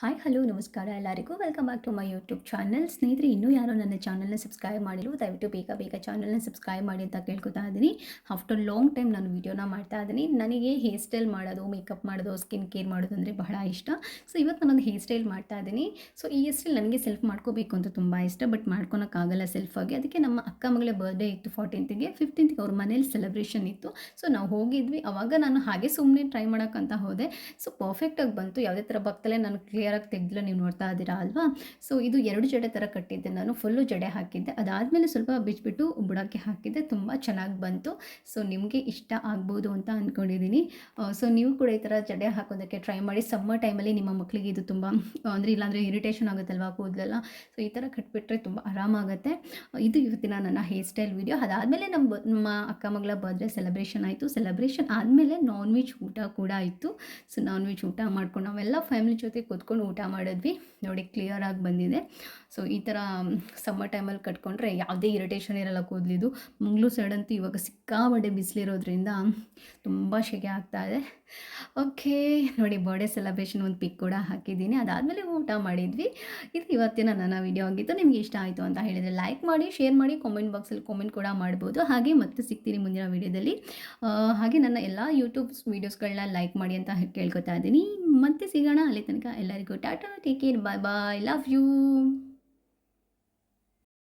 Hi hello ನಮಸ್ಕಾರ ಎಲ್ಲರಿಗೂ. Welcome back to my YouTube channel ಸ್ನೇಹಿತರೆ, ಇನ್ನೂ ಯಾರೋ ನನ್ನ ಚಾನಲ್ನ ಸಬ್ಸ್ಕ್ರೈಬ್ ಮಾಡಿಲ್ಲ ದಯವಿಟ್ಟು ಬೇಗ ಬೇಗ ಚಾನಲ್ನ ಸಬ್ಸ್ಕ್ರೈಬ್ ಮಾಡಿ ಅಂತ ಕೇಳ್ಕೊತಾ ಇದ್ದೀನಿ. ಆಫ್ಟರ್ ಲಾಂಗ್ ಟೈಮ್ ನಾನು ವೀಡಿಯೋನ ಮಾಡ್ತಾ ಇದ್ದೀನಿ. ನನಗೆ ಹೇರ್ ಸ್ಟೈಲ್ ಮಾಡೋದು ಮೇಕಪ್ ಮಾಡೋದು ಸ್ಕಿನ್ ಕೇರ್ ಮಾಡೋದು ಅಂದರೆ ಬಹಳ ಇಷ್ಟ. ಸೊ ಇವತ್ತು ನಾನೊಂದು ಹೇರ್ ಸ್ಟೈಲ್ ಮಾಡ್ತಾ ಇದ್ದೀನಿ. ಸೊ ಈ ಹೇರ್ ಸ್ಟೈಲ್ ನನಗೆ ಸೆಲ್ಫ್ ಮಾಡ್ಕೋಬೇಕು ಅಂತ ತುಂಬ ಇಷ್ಟ ಬಟ್ ಮಾಡ್ಕೊಳಕ್ಕಾಗಲ್ಲ ಸೆಲ್ಫಾಗಿ ಅದಕ್ಕೆ ನಮ್ಮ ಅಕ್ಕ ಮಗಳ ಬರ್ಡೇ ಇತ್ತು ಫೋರ್ಟೀನ್ತಿಗೆ ಫಿಫ್ಟೀನ್ತಿಗೆ ಅವ್ರ ಮನೇಲಿ ಸೆಲೆಬ್ರೇಷನ್ ಇತ್ತು. ಸೊ ನಾವು ಹೋಗಿದ್ವಿ. ಅವಾಗ ನಾನು ಹಾಗೆ ಸುಮ್ಮನೆ ಟ್ರೈ ಮಾಡೋಕ್ಕಂತ ಹೋದೆ. ಸೊ ಪರ್ಫೆಕ್ಟಾಗಿ ಬಂತು. ಯಾವುದೇ ಥರ ಭಕ್ತಲೇ ನಾನು ಕ್ಲಿಯರಾಗಿ ತೆಗೆದಲು ನೀವು ನೋಡ್ತಾ ಇದ್ದೀರಾ ಅಲ್ವಾ? ಸೊ ಇದು ಎರಡು ಜಡೆ ಥರ ಕಟ್ಟಿದ್ದೆ. ನಾನು ಫುಲ್ಲು ಜಡೆ ಹಾಕಿದ್ದೆ. ಅದಾದಮೇಲೆ ಸ್ವಲ್ಪ ಬಿಚ್ಚಿಬಿಟ್ಟು ಬುಡಕ್ಕೆ ಹಾಕಿದ್ದೆ. ತುಂಬ ಚೆನ್ನಾಗಿ ಬಂತು. ಸೊ ನಿಮಗೆ ಇಷ್ಟ ಆಗ್ಬೋದು ಅಂತ ಅಂದ್ಕೊಂಡಿದ್ದೀನಿ ಸೊ ನೀವು ಕೂಡ ಈ ಥರ ಜಡೆ ಹಾಕೋದಕ್ಕೆ ಟ್ರೈ ಮಾಡಿ. ಸಮ್ಮರ್ ಟೈಮಲ್ಲಿ ನಿಮ್ಮ ಮಕ್ಕಳಿಗೆ ಇದು ತುಂಬ ಅಂದರೆ ಇಲ್ಲಾಂದರೆ ಇರಿಟೇಷನ್ ಆಗುತ್ತಲ್ವಾ ಕೂದಲೆಲ್ಲ? ಸೊ ಈ ಥರ ಕಟ್ಬಿಟ್ರೆ ತುಂಬ ಆರಾಮಾಗುತ್ತೆ ಇದು ಇವತ್ತಿನ ನನ್ನ ಹೇರ್ ಸ್ಟೈಲ್ ವೀಡಿಯೋ ಅದಾದಮೇಲೆ ನಮ್ಮ ನಮ್ಮ ಅಕ್ಕ ಮಗಳ ಬರ್ತ್ಡೇ ಸೆಲೆಬ್ರೇಷನ್ ಆಯಿತು. ಸೆಲೆಬ್ರೇಷನ್ ಆದಮೇಲೆ ನಾನ್ ವೆಜ್ ಊಟ ಕೂಡ ಆಯಿತು. ಸೊ ನಾನ್ ವೆಜ್ ಊಟ ಮಾಡ್ಕೊಂಡು ನಾವೆಲ್ಲ ಫ್ಯಾಮಿಲಿ ಜೊತೆ ಕೂತ್ಕೊಂಡು ಊಟ ಮಾಡಿದ್ವಿ. ನೋಡಿ ಕ್ಲಿಯರ್ ಆಗಿ ಬಂದಿದೆ. ಸೊ ಈ ಥರ ಸಮ್ಮರ್ ಟೈಮಲ್ಲಿ ಕಟ್ಕೊಂಡ್ರೆ ಯಾವುದೇ ಇರಿಟೇಷನ್ ಇರಲ್ಲ ಕೂದಲಿದು ಮಂಗ್ಳೂರು ಸೈಡ್ ಅಂತೂ ಇವಾಗ ಸಿಕ್ಕಾಪಟ್ಟೆ ಬಿಸಿಲಿರೋದ್ರಿಂದ ತುಂಬ ಶೆಕೆ ಆಗ್ತಾ ಇದೆ. ಓಕೆ ನೋಡಿ ಬರ್ಡೇ ಸೆಲೆಬ್ರೇಷನ್ ಒಂದು ಪಿಕ್ ಕೂಡ ಹಾಕಿದ್ದೀನಿ. ಅದಾದಮೇಲೆ ಊಟ ಮಾಡಿದ್ವಿ. ಇದು ಇವತ್ತಿನ ನನ್ನ ವಿಡಿಯೋ ಆಗಿತ್ತು. ನಿಮಗೆ ಇಷ್ಟ ಆಯಿತು ಅಂತ ಹೇಳಿದರೆ ಲೈಕ್ ಮಾಡಿ ಶೇರ್ ಮಾಡಿ ಕಾಮೆಂಟ್ ಬಾಕ್ಸಲ್ಲಿ ಕಾಮೆಂಟ್ ಕೂಡ ಮಾಡ್ಬೋದು. ಹಾಗೆ ಮತ್ತೆ ಸಿಗ್ತೀನಿ ಮುಂದಿನ ವಿಡಿಯೋದಲ್ಲಿ ಹಾಗೆ ನನ್ನ ಎಲ್ಲ ಯೂಟ್ಯೂಬ್ ವೀಡಿಯೋಸ್ಗಳನ್ನ ಲೈಕ್ ಮಾಡಿ ಅಂತ ಕೇಳ್ಕೊತಾ ಇದ್ದೀನಿ. ಮತ್ತೆ ಸಿಗೋಣ, ಅಲ್ಲಿ ತನಕ ಎಲ್ಲರಿಗೂ go. Tata, take care. Bye bye. Love you.